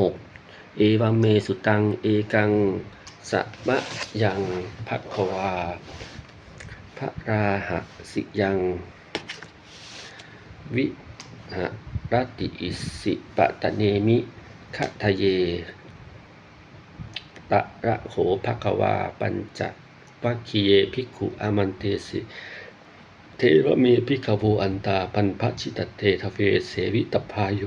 หกเอวัมเมสุตัง เอกังสะมะยังภักวาพระราหะสิยัง วิหะรติอิสิปะตะเนมิคะทะเย ตะระโหภควาปัญจวัคคีเยภิกขุอามันเตสิเทระเมภิกขโวอันตา ปันพชิตเตทเวเสวิตพายโย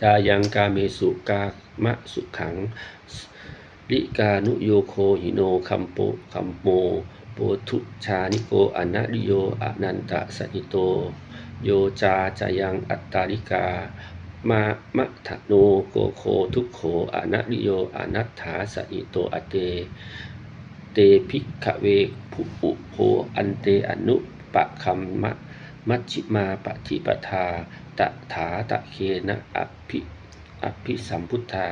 จายังกาเมสุกามะสุขังลิกานุโยโคหิโนคัมโปคัมโมโปทุชานิโกอนัริโยอนันตสนิโต โยจาจายังอัตตาริกามามะทะโนโกโคทุกโขอนัริโยอนัตถาสนิโตอเต เตภิกขเวภุอุโภอันเตอนุปะคัมมะ มัชฌิมาปฏิปทา ตถาตะเคนะอภิอภิสัมพุทธา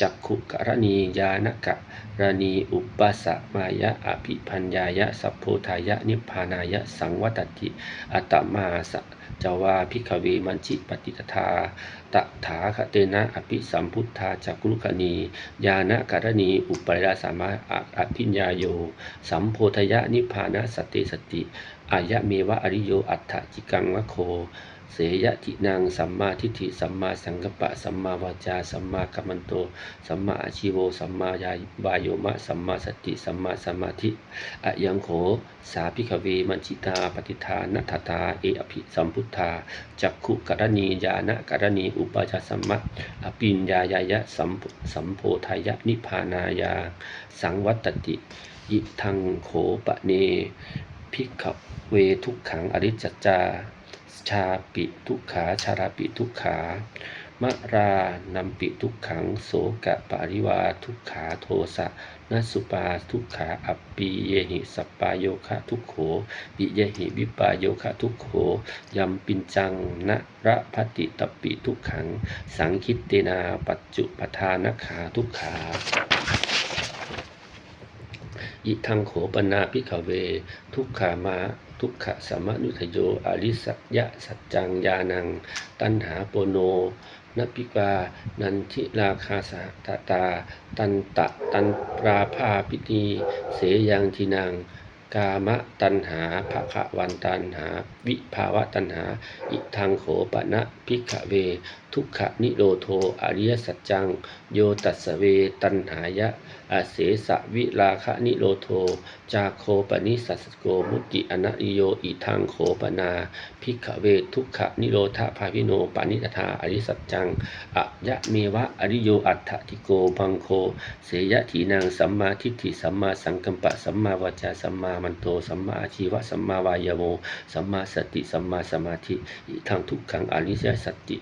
จักขุกรณียานกะรณีอุปสะมายะอภิพัญญายะสัพโพธายะนิพพานายะสังวัตติ อัตมาสะจาวาภิกขเวมัญชิปฏิตถาตถาคเตนะอภิสัมพุทธาจักขุกณียานกรณี อุปยาสามาอภิญญาโย สัมโพธยะนิพพานะสติสติ อายะเมวะอริโยอัฏฐจิกังวะโค เสยะทินางสัมมาทิฏฐิสัมมาสังกัปปะสัมมาวาจาสัมมากัมมันโตสัมมาอาชีโวสัมมายาวายโยมะสัมมาสติสัมมาสมาธิอะยังโข สาพิขเวมัญชิตาปฏิทานัทตาเออภิสัมพุทธาจักขุกรณียานะกรณีอุปาจสัมมะอปิญญายายะสัมสัมโพธายะนิพพานายา สังวัตติยิทังโขปะเน ภิกขเวทุกขังอริจจาชาปิทุกขาชาราปิทุกขามะรานัมปิทุกขังโสกะปาริวาทุกขาโทสะนัสสุปาทุกขาอัปปีเยหิสัปปายโยคะทุกโขปิเยหิวิปายโยคะทุกโขยัมปินจังนะระพัติตปิทุกขัง สังคิตเตนาปัจจุปทานขาทุกขา อิทังโขปนาพิขเว ทุกขามาทุกขสมนุทโย อริสัยะสัจจังยานัง ตัณหาโปโนนปิกา นันทิราคาสาตตา ตันตะ ตันปราภาพิตีเสยังทินาง กามะตัณหาภะคะวันตัณหา วิภาวะตัณหา อิทังโขปะนะพิกขเว ทุกขนิโรโทอริยสัจจัง โยตัสเวตัณหายะอาเสสะวิราคะนิโรโท จาโคปนิสัสสโกมุติอนัิโยอิทังโขปนาพิกขเว ทุกขนิโรธาภาวิโนปานิตถาอริสัจจังอะยะเมวะอริโยอัตถติโกบังโค เสยะถีนางสัมมาทิฏฐิสัมมาสังกัมปะสัมมาวาจาสัมมามันโตสัมมาอาชีวะสัมมาวายโมสัมมาสติสัมมาสมาธิอิทังทุกขังอริยสัจจิ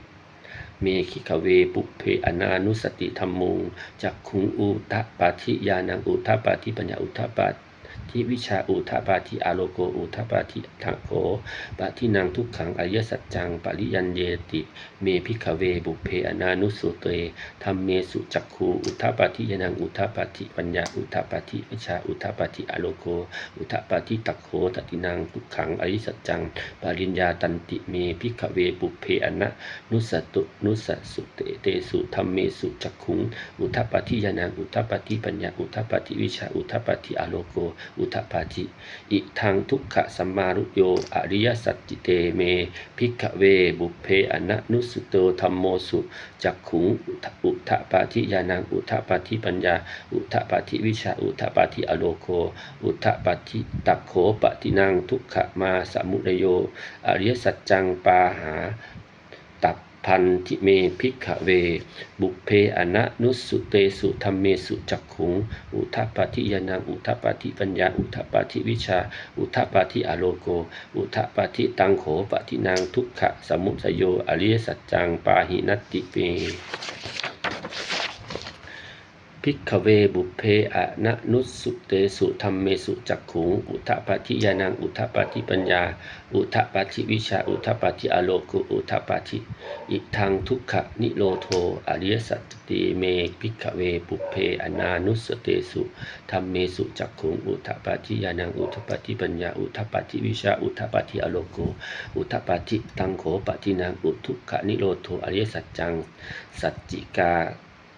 เมขิขเวปุเพอนานุสติธรรมุงจักขุงอุทะปาธิยานังอุทะปาธิปัญญาอุทะปาธิ วิชาอุทปาธิอาโลโกอุทปาธิทังโขปาธินังทุกขังอริยสัจจังปริยันเยติ เมพิขเวบุเพอนานุสุเตธรรมเมสุจักขูอุทปาธิยานังอุทปาธิปัญญาอุทปาธิวิชาอุทปาธิอาโลโกอุทปาธิตักโขตตินังทุกขังอริยสัจจังปริญญาตันติเมพิขเวบุเพอนะนุสตุนุสสุเตเตสุธรรมเมสุจักขุง อุทปปฏิยานังอุทปปฏิปัญญาอุทปปฏิวิชาอุทปปฏิอโลโกอุทปปฏิอิทังทุกขสัมมารุโย อริยสัจจิเตเมภิกเว บุเพอนะนุสุโตธรรมโมสุ จักขุงอุทอุทปาทิยานังอุทปาทิปัญญา อุทปาทิวิชา อุทปาทิอโลโกอุทปาทิตักโขปฏินังทุกขมาสมุทโย อริยสัจจังปาหา พันธิเมพิกขเว บุเพอนะนุสุเตสุธรรมเมสุจักขุง อุทัปาทิยานังอุทัปาทิปัญญา อุทัปาทิวิชา อุทัปาทิอโลโก อุทัปาทิตังโขปฏินางทุกขสมุทโยอริยสัจจังปาหินัตติเป พิกขเวบุเพอะนะนุสสุเตสุธรรมเมสุจักขุง อุทปาทิยานัง อุทปาทิปัญญา อุทปาทิวิชา อุทปาทิอโลกุ อุทปาทิอิทังทุกขนิโรโทอริยสัจติเมพิกขเวบุเพอนานุสเตสุธรรมเมสุจักขุง อุทปาทิยานัง อุทปาทิปัญญา อุทปาทิวิชา อุทปาทิอโลกุ อุทปาทิตังโขปาทินัง อุทุกขนิโรโทอริยสัจจัง สัจจิกา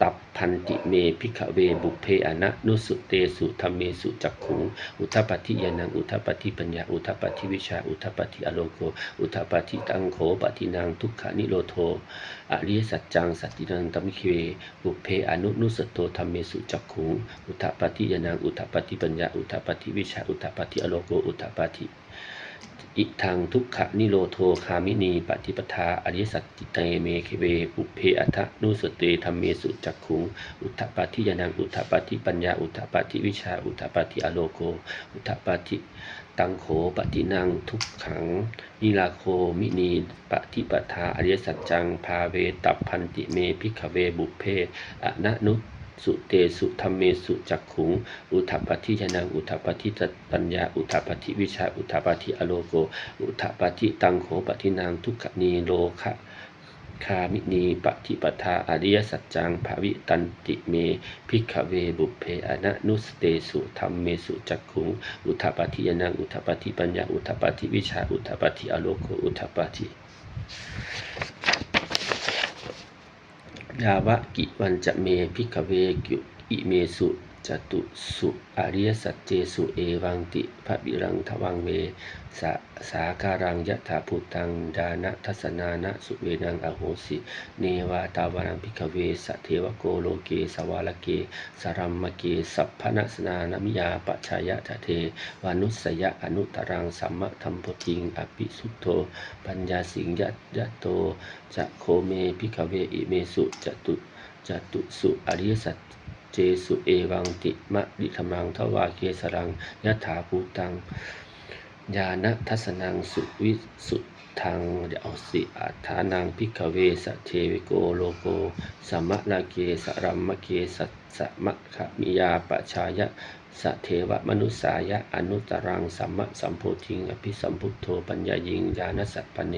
ตับพันติเมพิขเวบุเพอนะนุสุเตสุธรรมเมสุจักขุง อุทธปฏิยานังอุทธปฏิปัญญาอุทธปฏิวิชา อุทธปฏิอโลโกอุทธปฏิตังโขปฏินังทุกขานิโรโทอริยสัจจังสัจจินังตัมมิเคเวบุเพอนุนุสโตธรรมเมสุจักขุง อุทธปฏิยานังอุทธปฏิปัญญาอุทธปฏิวิชาอุทธปฏิอโลโกอุทธปฏิ อิทังทุกขะนิโรโทคามินีปฏิปทาอริสัจจิเตเมเคเวปุเพอัทนุสเตธรรมเมสุจักขุง อุทธปาทิยานังอุทธปาทิปัญญาอุทธปาทิวิชาอุทธปาทิอโลโกอุทธปาทิตังโขปฏินังทุกขังนิลาโคมินีปฏิปทาอริสัจจังพาเวตับพันติเมพิขเวบุเพอนะนุ สุเตสุธรรมเมสุจักขุง อุทธปฏิยนังอุทธปฏิปัญญา อุทธปฏิวิชา อุทธปฏิอโลโก อุทธปฏิตังโขปฏินังทุกขนีโลคะคามินีปฏิปทาอริยสัจจังภาวิตันติเมพิกเวบุพเพอนะนุสเตสุธรรมเมสุจักขุง อุทธปฏิยนังอุทธปฏิปัญญา อุทธปฏิวิชา อุทธปฏิอโลโกอุทธปฏิ ยาวะกิวันจะเมพิกเวกิอิเมสุ จตุสุอริยสัจเจสุเอวังติภวิรังทวังเวสาสาการังยะถาภูตังดานะทัสนานะสุเวนังอโหสิ เนวาตาวารังพิกเวสเทวโกโลเกสวาลเกสรัมมเกสัพพนัสนานามิยาปชายะทะเทวานุสยะอนุตรังสัมมะธรรมโพธิงอภิสุทโธปัญญาสิงยะยะโตจะโคเมพิกเวอิเมสุจตุจตุสุอริยสัจ เจสุเอวังติมะดิธรรมังทวาเกสรังยะถาภูตังญาณทัศนังสุวิสุทังเดอาสิอัฏฐานังพิกเวสเทวิโกโลโกสัมมะนาเกสรัมมะเกสัสสะมะขมิยาปชายะสเทวมนุสายะอนุตรังสัมมะสัมโพธิงอภิสัมพุทโธปัญญายิงญาณสัพพเน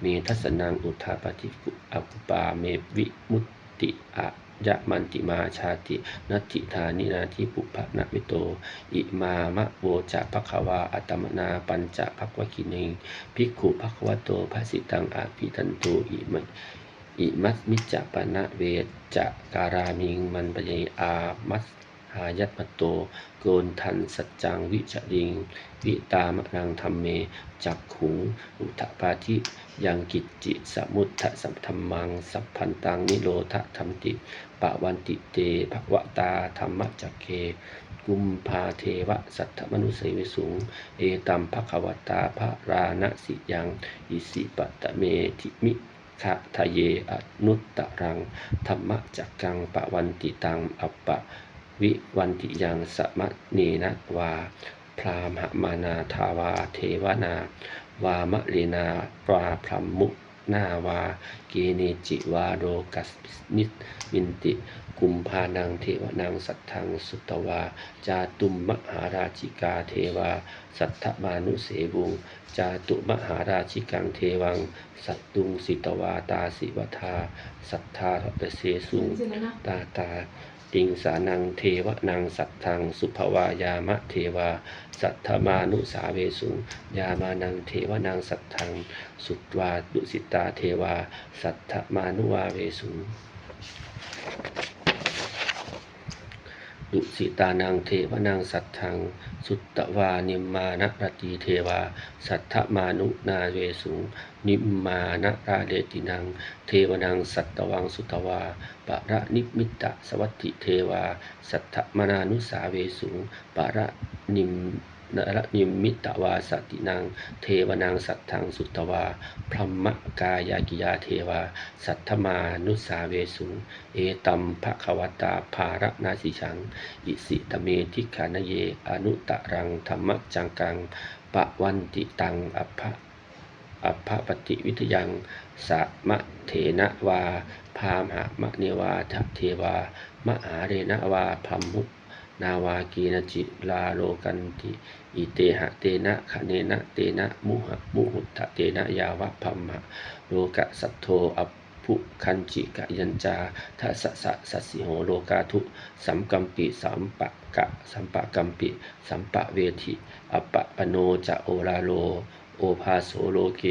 เมทัสนังอุทาปฏิกุอปุปาเมวิมุตติอะ ยะมันติมาชาตินัตถิธานินาทิปุพะนะวิโต อิมามะโวจะภควาอัตมนาปัญจะภควคินิงภิกขุภควโตภาสิตังอาภิทันโตอิมะอิมัสมิจะปะนะเวจะการามิงมันปะเยอามัสหายัตมโต โกนทันสัจจังวิจริง วิตามนังธรรมเม จักขุง อุทปาทิยังกิจจิสมุทธสัมธรรมัง สัพพันตังนิโรธธรรมติ ปะวันติเตภวตาธรรมจักเค กุมภาเทวะสัทธมนุเสวิสุงเอตัมภควตาภระราณสิยัง อิสิปตะเมทิมิขะทะเยอนุตตรัง ธรรมจักกังปะวันติตัง อัปปะวิวันติยังสมะเนนะวา พรามหมานาทาวาเทวนา วามะเรนาปราพรมมุ นาวา เกเนจิวาโรกัสมิสมินติ กุมภานังเทวนังสัทธังสุตวา จาตุมมหาราชิกาเทวา สัทธมานุเสบุง จาตุมหาราชิกังเทวัง สัตตุงสิตวาตาสิวทา สัทธาทเสสุงตาตา ติงสานังเทวนังสัทธังสุภวายามะเทวา สัทธมานุสาเวสุงยามานังเทวนังสัทธัง สุตวาดุสิตาเทวา สัทธมานุวาเวสุงดุสิตานังเทวนังสัทธัง สุตตวานิมมานะรตีเทวา สัทธมานุนาเวสุง นิมมานะราเดตินัง เทวนัง สัตตวังสุตวาปะระนิมิตตสวัตติเทวา สัทธมนานุสาเวสุงปะระนิมนรนิมมิตวาสตินังเทวนังสัทธังสุตวา พรหมกายากิยาเทวา สัทธมานุสาเวสุงเอตัมภควตาภารนาสิชัง อิสิตเมทิขานเย อนุตรังธรรมจังกัง ปะวันติตังอภะ อัปภปฏิวิทยังสะมะเถนะวา พามหะมะเนวาทะเทวา มหาเรนะวาพัมมุนาวากีนจิลาโลกันติอิเตหะเตนะคะเนนะเตนะมุหะมุหุตะเตนะยาวะพัมมะโลกะสัทโทอัพุคันจิกะยัญจาทัสสะสัสสิโหโลกาทุสัมกัมปิสัมปะกะสัมปะกัมปิ สัมปะเวทิอปปะปโนจะโอลาโล โอภาโสโลเก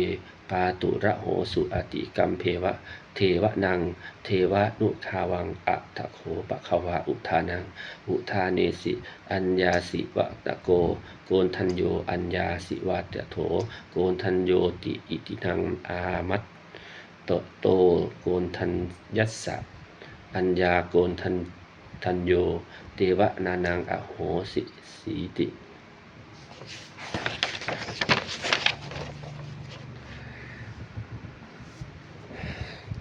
ปาตุระโหสุอติกัมเพวะ เทวะนัง เทวะนุทาวังอัตโขปะควาอุทานัง อุทาเนสิ อัญญาสิวะตะโก โกนทันโย อัญญาสิวะตะโถ โกนทันโยติอิตินังอามัตโตโตโกนทันยัสสะ อัญญาโกนทันทันโย เทวะนานังอโหสิสีติ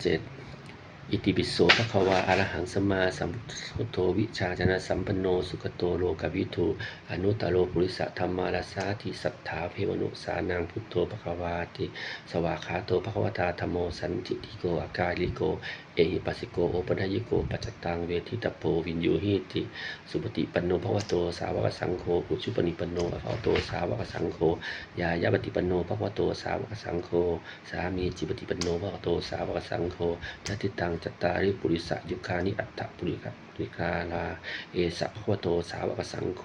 เจ็ด อิติปิโสภะควาอะรหังสมาสัมพุทโธวิชาจนะสัมปันโนสุขโตโลกวิทูอนุตตรโลปุริสธรรมาราสาธิสัทธาเพวนุสานังพุทโธภะควาติสวาขาโตภะควตาธรรมโมสันติติโกอากาลิโก เอหิปัสสิโกโอปนยิโกปัจจตังเวทิตโพวินยูหิติสุปฏิปันโนภะวโตสาวกสังโฆปุชุปนิปันโนภควโตสาวกสังโฆยายาปฏิปันโนภคะวโตสาวกสังโฆสามีจิปฏิปันโนภคะวโตสาวกสังโฆยะติตังจตตาริปุริสะยุคานิอัตถปุริกะปุริกาลา เอสะภะคะวโตสาวกสังโฆ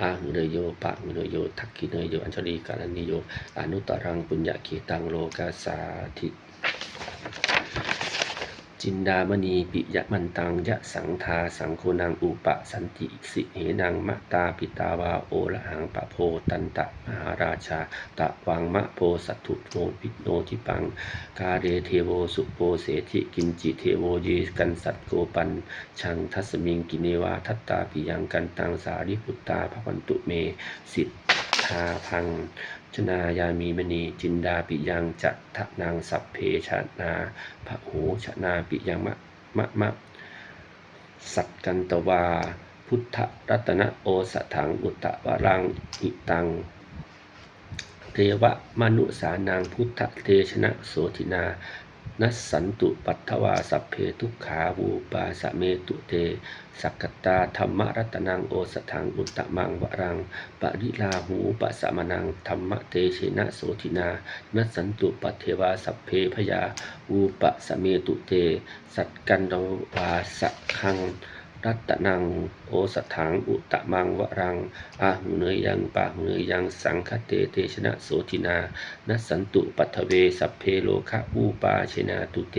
อาหุเนยโยปะหุเนยโยทักขิเนยโยอัญชลีกาลนิโยอนุตตรังปุญญาเขตังโลกาสาธิ จินดามณีปิยมันตังยะสังทาสังโคนังอุปะสันติสิเหนังมะตาปิตาวาโอละหังปะโพตันตะมหาราชาตะวังมะโพสัตถุโนปิโนทิปังกาเรเทโวสุโปเสธิกินจิเทโวเยกันสัตโกปันชังทัสมิงกิเนวาทัตตาปิยังกันตังสาริพุตตาภวันตุเมสิท ธาพังชนายามีมณีจินดาปิยังจัตทะนางสัพเพชนาพระโหชนาปิยังมะมะมะสัตกันตวา พุทธรัตนโอสถังอุตตะวรังอิตังเทวมนุสานังพุทธเทชนะโสธินา นัสสันตุปัทถวาสัพเพทุกขาวูปาสเมตุเต สักกตาธรรมรัตนังโอสถังอุตตมังวรังปริลาหูปะสมนังธรรมเตเชนะโสตินา นัสสันตุปัทเทวาสัพเพพยาวูปะสเมตุเต สัตกันดวาสะคัง รัตนังโอสถังอุตมังวรังอาหุเนยังปาหุเนยังสังคเตเตชนะโสตินานัสันตุปัทเวสัพเพโลคะอุปาชนะตุเต